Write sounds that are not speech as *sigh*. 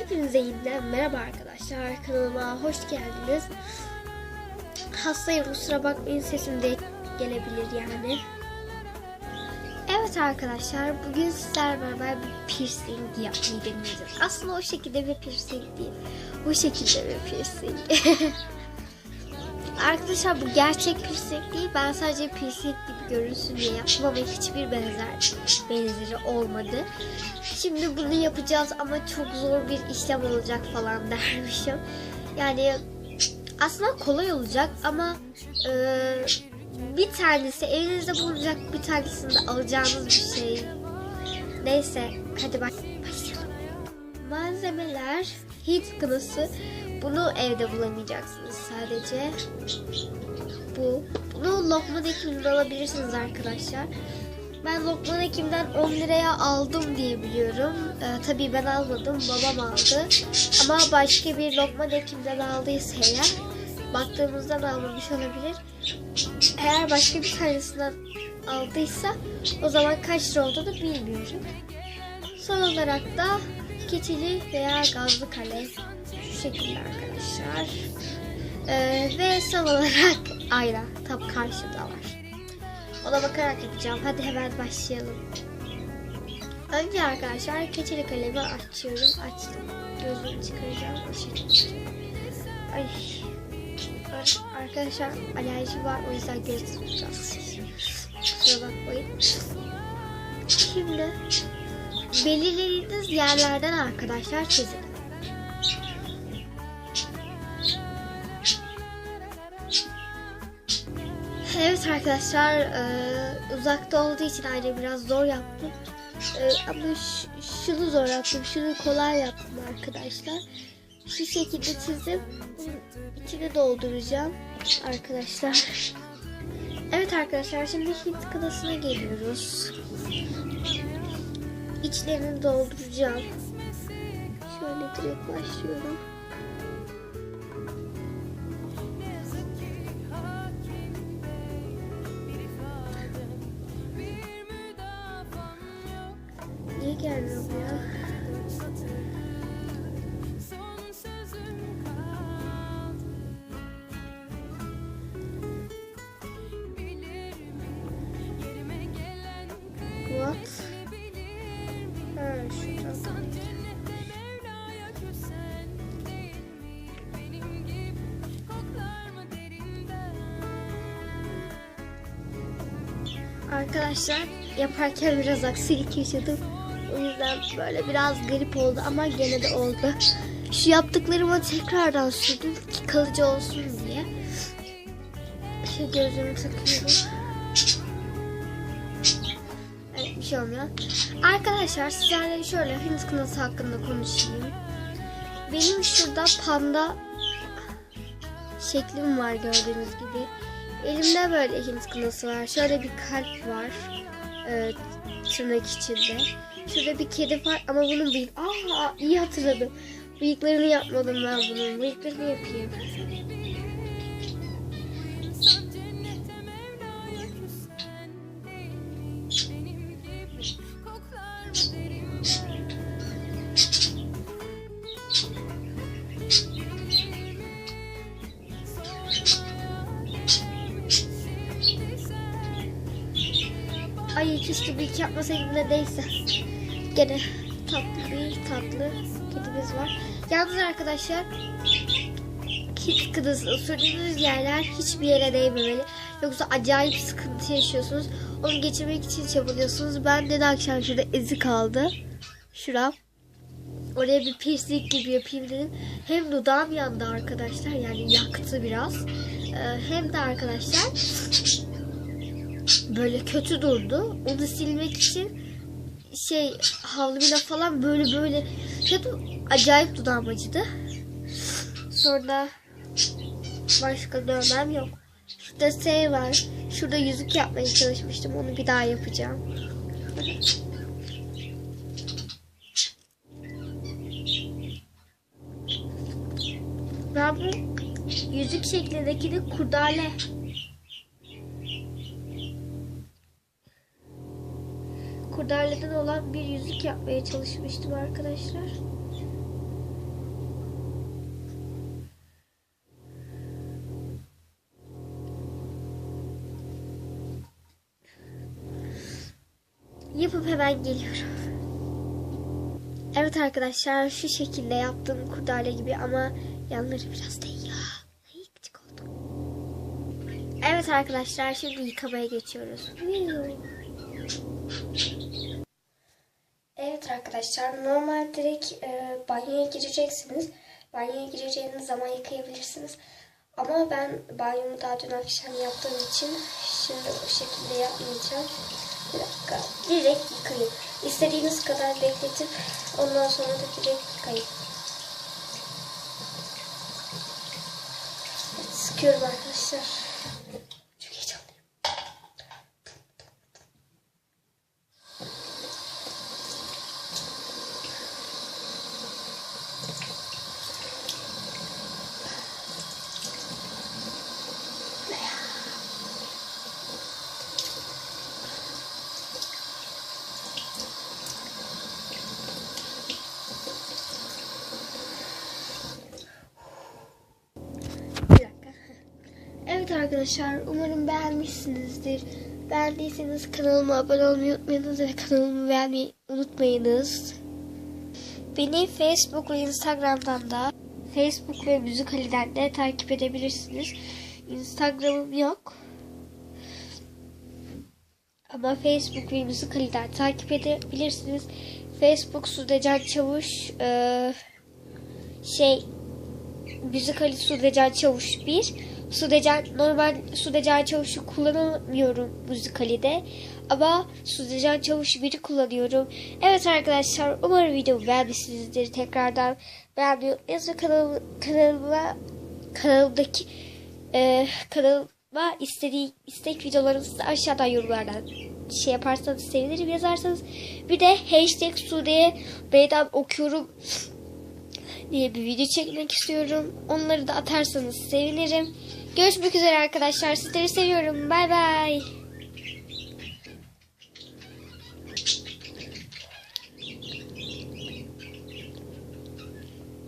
Hepinize yeniden merhaba arkadaşlar. Kanalıma hoş geldiniz. Hastayım kusura bakmayın sesim de gelebilir yani. Evet arkadaşlar bugün sizlerle beraber bir piercing yapmayı deneyeceğiz. Aslında o şekilde bir piercing değil. Bu şekilde bir piercing. *laughs* Arkadaşlar bu gerçek piercing değil. Ben sadece piercing gibi görünsün diye yaptım ama hiçbir benzer benzeri olmadı. Şimdi bunu yapacağız ama çok zor bir işlem olacak falan dermişim. Yani aslında kolay olacak ama e, bir tanesi elinizde bulunacak bir tanesini de alacağınız bir şey. Neyse hadi bak başlayalım. Malzemeler Hint kınası. Bunu evde bulamayacaksınız sadece. Bu. Bunu Lokman Ekim'den alabilirsiniz arkadaşlar. Ben Lokman Ekim'den 10 liraya aldım diye biliyorum. Ee, tabii ben almadım. Babam aldı. Ama başka bir Lokman Ekim'den aldıysa eğer baktığımızdan almamış olabilir. Eğer başka bir tanesinden aldıysa o zaman kaç lira olduğunu bilmiyorum. Son olarak da keçeli veya gazlı kalem şu şekilde arkadaşlar. Ee, ve son olarak ayna tam karşıda var. Ona bakarak yapacağım. Hadi hemen başlayalım. Önce arkadaşlar keçeli kalemi açıyorum. Açtım. Gözümü çıkaracağım. Ay. Ar- Arkadaşlar alerji var. O yüzden göz tutacağım. Kusura bakmayın. Şimdi belirlediğiniz yerlerden arkadaşlar çizin. Evet arkadaşlar e, uzakta olduğu için ayrıca biraz zor yaptım. E, ama şunu zor yaptım, şunu kolay yaptım arkadaşlar. Şu şekilde. Bunun içine dolduracağım arkadaşlar. Evet arkadaşlar şimdi Hint kınasına geliyoruz. İçlerini dolduracağım. Şöyle direkt başlıyorum. Niye gelmiyor bu ya? Arkadaşlar yaparken biraz aksilik yaşadım. O yüzden böyle biraz garip oldu ama gene de oldu. Şu yaptıklarıma tekrardan sürdüm ki kalıcı olsun diye. Şu gözümü takıyorum. Evet bir şey olmuyor. Arkadaşlar sizlerle şöyle Hint kınası hakkında konuşayım. Benim şurada panda şeklim var gördüğünüz gibi. Elimde böyle Hint kınası var. Şöyle bir kalp var. Ee, tırnak içinde. Şurada bir kedi var ama bunun bıyık... Aa iyi hatırladım. Bıyıklarını yapmadım ben bunun. Bıyıklarını yapayım. Keşke bıyık yapmasaydım da neyse. Gene tatlı bir tatlı kedimiz var. Yalnız arkadaşlar kıdası sürdüğünüz yerler hiçbir yere değmemeli. Yoksa acayip sıkıntı yaşıyorsunuz. Onu geçirmek için çabalıyorsunuz. Ben de akşam şurada izi kaldı. Şuram. Oraya bir piercing gibi yapayım dedim. Hem dudağım yandı arkadaşlar. Yani yaktı biraz. Ee, hem de arkadaşlar böyle kötü durdu. Onu silmek için şey havluyla falan böyle böyle kötü acayip dudağım acıdı. Sonra başka dövmem yok. Şurada S var. Şurada yüzük yapmaya çalışmıştım. Onu bir daha yapacağım. Ben bu yüzük şeklindekini kurdale kurdaleden olan bir yüzük yapmaya çalışmıştım arkadaşlar. Yapıp hemen geliyorum. Evet arkadaşlar şu şekilde yaptığım kurdale gibi ama yanları biraz değil ya. Küçük oldu. Evet arkadaşlar şimdi yıkamaya geçiyoruz. Arkadaşlar normal direkt e, banyoya gireceksiniz. Banyoya gireceğiniz zaman yıkayabilirsiniz. Ama ben banyomu daha dün akşam yaptığım için şimdi o şekilde yapmayacağım. Bir dakika. Direkt yıkayın. İstediğiniz kadar bekletip ondan sonra da direkt yıkayın. Sıkıyorum arkadaşlar. Çok heyecanlıyım. Bir dakika. Evet arkadaşlar umarım beğenmişsinizdir. Beğendiyseniz kanalıma abone olmayı unutmayınız ve kanalımı beğenmeyi unutmayınız. Beni Facebook ve Instagram'dan da Facebook ve Müzikali'den de takip edebilirsiniz. Instagram'ım yok. Ama Facebook ve Müzikali'den takip edebilirsiniz. Facebook Sudecan Çavuş eee, şey Müzikali Sudecan Çavuş 1. Sudecan, normal Sudecan Çavuş'u kullanamıyorum müzikalide. Ama Sudecan Çavuş 1'i kullanıyorum. Evet arkadaşlar umarım videomu beğenmişsinizdir. Tekrardan beğenmeyi unutmayınız ve kanalıma, kanalıma kanalımdaki e, kanalıma istediği istek videolarınızı da aşağıdan yorumlardan şey yaparsanız sevinirim yazarsanız. Bir de hashtag Sude'ye meydan okuyorum diye bir video çekmek istiyorum. Onları da atarsanız sevinirim. Görüşmek üzere arkadaşlar. Sizleri seviyorum. Bay bay.